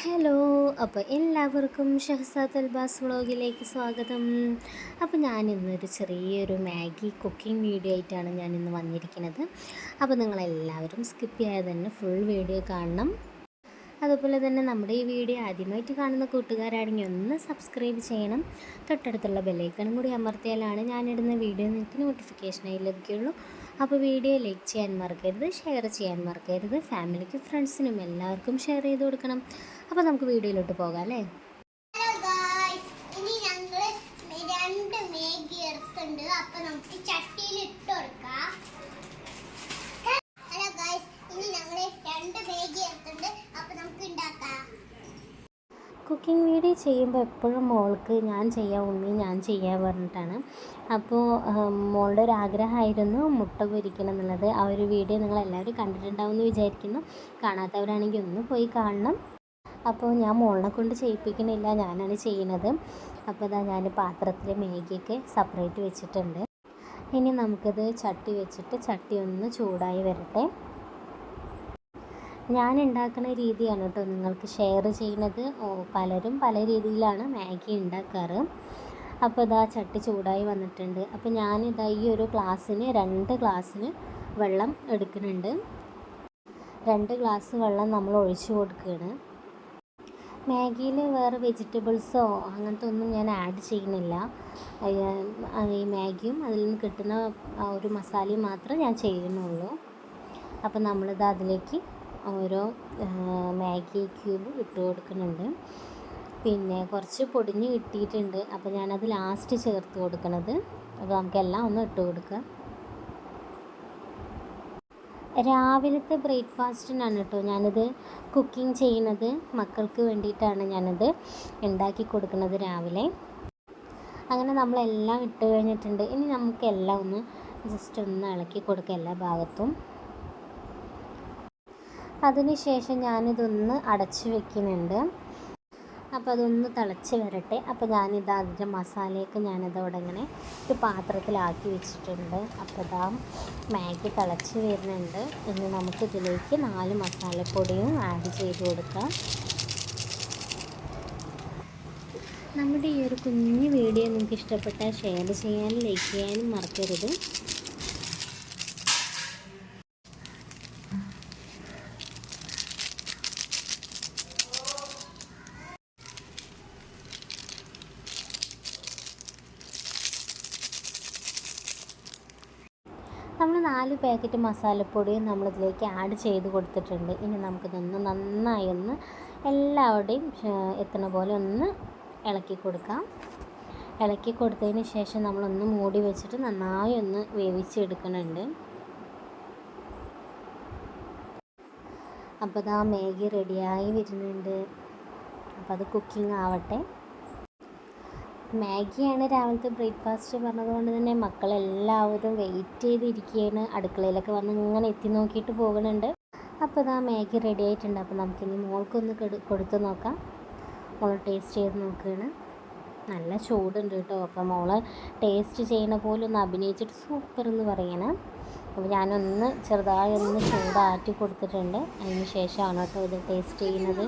Hello അപ്പോൾ എല്ലാവർക്കും ഷഹസാദ് അൽബാസ് വ്ളോഗിലേക്ക് സ്വാഗതം. അപ്പോൾ ഞാനിന്നൊരു ചെറിയൊരു മാഗി കുക്കിംഗ് വീഡിയോ ആയിട്ടാണ് ഞാനിന്ന് വന്നിരിക്കുന്നത്. അപ്പോൾ നിങ്ങളെല്ലാവരും സ്കിപ്പ് ചെയ്യാതെ തന്നെ ഫുൾ വീഡിയോ കാണണം. അതുപോലെ തന്നെ നമ്മുടെ ഈ വീഡിയോ ആദ്യമായിട്ട് കാണുന്ന കൂട്ടുകാരാണെങ്കിൽ ഒന്ന് സബ്സ്ക്രൈബ് ചെയ്യണം. തൊട്ടടുത്തുള്ള ബെല്ലൈക്കണും കൂടി അമർത്തിയാലാണ് ഞാനിടുന്ന വീഡിയോ നിങ്ങൾക്ക് നോട്ടിഫിക്കേഷനായി ലഭിക്കുകയുള്ളൂ. അപ്പോൾ വീഡിയോ ലൈക്ക് ചെയ്യാൻ മറക്കരുത് ഷെയർ ചെയ്യാൻ മറക്കരുത്. ഫാമിലിക്കും ഫ്രണ്ട്സിനും എല്ലാവർക്കും ഷെയർ ചെയ്ത് കൊടുക്കണം. അപ്പോൾ നമുക്ക് വീഡിയോയിലോട്ട് പോകാം അല്ലേ? കുക്കിംഗ് വീഡിയോ ചെയ്യുമ്പോൾ എപ്പോഴും മോൾക്ക് ഞാൻ ചെയ്യാം ഉമ്മി ഞാൻ ചെയ്യാൻ പറഞ്ഞിട്ടാണ്. അപ്പോൾ മോളുടെ ഒരു ആഗ്രഹമായിരുന്നു മുട്ട പൊരിക്കണം എന്നുള്ളത്. ആ ഒരു വീഡിയോ നിങ്ങൾ എല്ലാവരും കണ്ടിട്ടുണ്ടാവും എന്ന് വിചാരിക്കുന്നു. കാണാത്തവരാണെങ്കിൽ ഒന്ന് പോയി കാണണം. അപ്പോൾ ഞാൻ മോളിനെ കൊണ്ട് ചെയ്യിപ്പിക്കണില്ല ഞാനാണ് ചെയ്യുന്നത്. അപ്പോൾ ഇതാ ഞാൻ പാത്രത്തിൽ മേഗിയൊക്കെ സെപ്പറേറ്റ് വെച്ചിട്ടുണ്ട്. ഇനി നമുക്കിത് ചട്ടി വെച്ചിട്ട് ചട്ടി ഒന്ന് ചൂടായി വരട്ടെ. ഞാൻ ഉണ്ടാക്കുന്ന രീതിയാണ് കേട്ടോ നിങ്ങൾക്ക് ഷെയർ ചെയ്യുന്നത്. പലരും പല രീതിയിലാണ് മാഗി ഉണ്ടാക്കാറ്. അപ്പോൾ ഇതാ ചട്ടി ചൂടായി വന്നിട്ടുണ്ട്. അപ്പോൾ ഞാനിതാ ഈ ഒരു ഗ്ലാസ്സിന് രണ്ട് ഗ്ലാസ്സിന് വെള്ളം എടുക്കുന്നുണ്ട്. രണ്ട് ഗ്ലാസ് വെള്ളം നമ്മൾ ഒഴിച്ചു കൊടുക്കുകയാണ്. മാഗിയിൽ വേറെ വെജിറ്റബിൾസോ അങ്ങനത്തെ ഒന്നും ഞാൻ ആഡ് ചെയ്യുന്നില്ല. ഈ മാഗിയും അതിൽ നിന്ന് കിട്ടുന്ന ഒരു മസാലയും മാത്രമേ ഞാൻ ചെയ്യുന്നുള്ളൂ. അപ്പോൾ നമ്മളിത് അതിലേക്ക് ഓരോ മാഗി ക്യൂബ് ഇട്ട് കൊടുക്കുന്നുണ്ട്. പിന്നെ കുറച്ച് പൊടിഞ്ഞ് കിട്ടിയിട്ടുണ്ട്. അപ്പോൾ ഞാനത് ലാസ്റ്റ് ചേർത്ത് കൊടുക്കണത്. അപ്പോൾ നമുക്കെല്ലാം ഒന്ന് ഇട്ട് കൊടുക്കാം. രാവിലത്തെ ബ്രേക്ക്ഫാസ്റ്റിനാണ് കേട്ടോ ഞാനിത് കുക്കിംഗ് ചെയ്യുന്നത് മക്കൾക്ക് വേണ്ടിയിട്ടാണ് ഞാനത് ഉണ്ടാക്കി കൊടുക്കുന്നത് രാവിലെ. അങ്ങനെ നമ്മളെല്ലാം ഇട്ട് കഴിഞ്ഞിട്ടുണ്ട്. ഇനി നമുക്കെല്ലാം ഒന്ന് ജസ്റ്റ് ഒന്ന് ഇളക്കി കൊടുക്കുക എല്ലാ ഭാഗത്തും. അതിനുശേഷം ഞാനിതൊന്ന് അടച്ച് വെക്കുന്നുണ്ട്. അപ്പോൾ അതൊന്ന് തിളച്ച് വരട്ടെ. അപ്പോൾ ഞാനിത് അതിന്റെ മസാലയൊക്കെ ഞാനിത് അവിടെ ഇങ്ങനെ ഒരു പാത്രത്തിലാക്കി വെച്ചിട്ടുണ്ട്. അപ്പോൾ ഇതാ മാഗി തിളച്ച് വരുന്നുണ്ട്. ഇനി നമുക്ക് ഇതിലേക്ക് നാല് മസാലപ്പൊടിയും ആഡ് ചെയ്ത് കൊടുക്കാം. നമ്മുടെ ഈ ഒരു കുഞ്ഞു വീഡിയോ നിങ്ങൾക്ക് ഇഷ്ടപ്പെട്ടാൽ ഷെയർ ചെയ്യാനും ലൈക്ക് ചെയ്യാനും മറക്കരുത്. നാല് പാക്കറ്റ് മസാലപ്പൊടിയും നമ്മളിതിലേക്ക് ആഡ് ചെയ്ത് കൊടുത്തിട്ടുണ്ട്. ഇനി നമുക്കിതൊന്ന് നന്നായി ഒന്ന് എല്ലാവരുടെയും എത്തണ പോലെ ഒന്ന് ഇളക്കി കൊടുക്കാം. ഇളക്കി കൊടുത്തതിന് ശേഷം നമ്മളൊന്ന് മൂടി വെച്ചിട്ട് നന്നായി ഒന്ന് വേവിച്ചെടുക്കുന്നുണ്ട്. അപ്പോൾ ഇതാ മാഗി റെഡിയായി വരുന്നുണ്ട്. അപ്പോൾ അത് കുക്കിംഗ് ആവട്ടെ. മാഗിയാണ് രാവിലത്തെ ബ്രേക്ക്ഫാസ്റ്റ് പറഞ്ഞതുകൊണ്ട് തന്നെ മക്കളെല്ലാവരും വെയിറ്റ് ചെയ്തിരിക്കുകയാണ്. അടുക്കളയിലൊക്കെ വന്ന് ഇങ്ങനെ എത്തി നോക്കിയിട്ട് പോകുന്നുണ്ട്. അപ്പോൾ ഇതാ മാഗി റെഡി ആയിട്ടുണ്ട്. അപ്പോൾ നമുക്കിനി മോൾക്കൊന്ന് കെടു കൊടുത്ത് നോക്കാം. മോൾ ടേസ്റ്റ് ചെയ്ത് നോക്കുകയാണ് നല്ല ചൂടുണ്ട് കേട്ടോ. അപ്പോൾ മോൾ ടേസ്റ്റ് ചെയ്യണ പോലെ ഒന്ന് അഭിനയിച്ചിട്ട് സൂപ്പർ എന്ന് പറയണം. അപ്പോൾ ഞാനൊന്ന് ചെറുതായി ഒന്ന് ചൂടാറ്റി കൊടുത്തിട്ടുണ്ട്. അതിന് ശേഷമാണ് കേട്ടോ ഇത് ടേസ്റ്റ് ചെയ്യുന്നത്.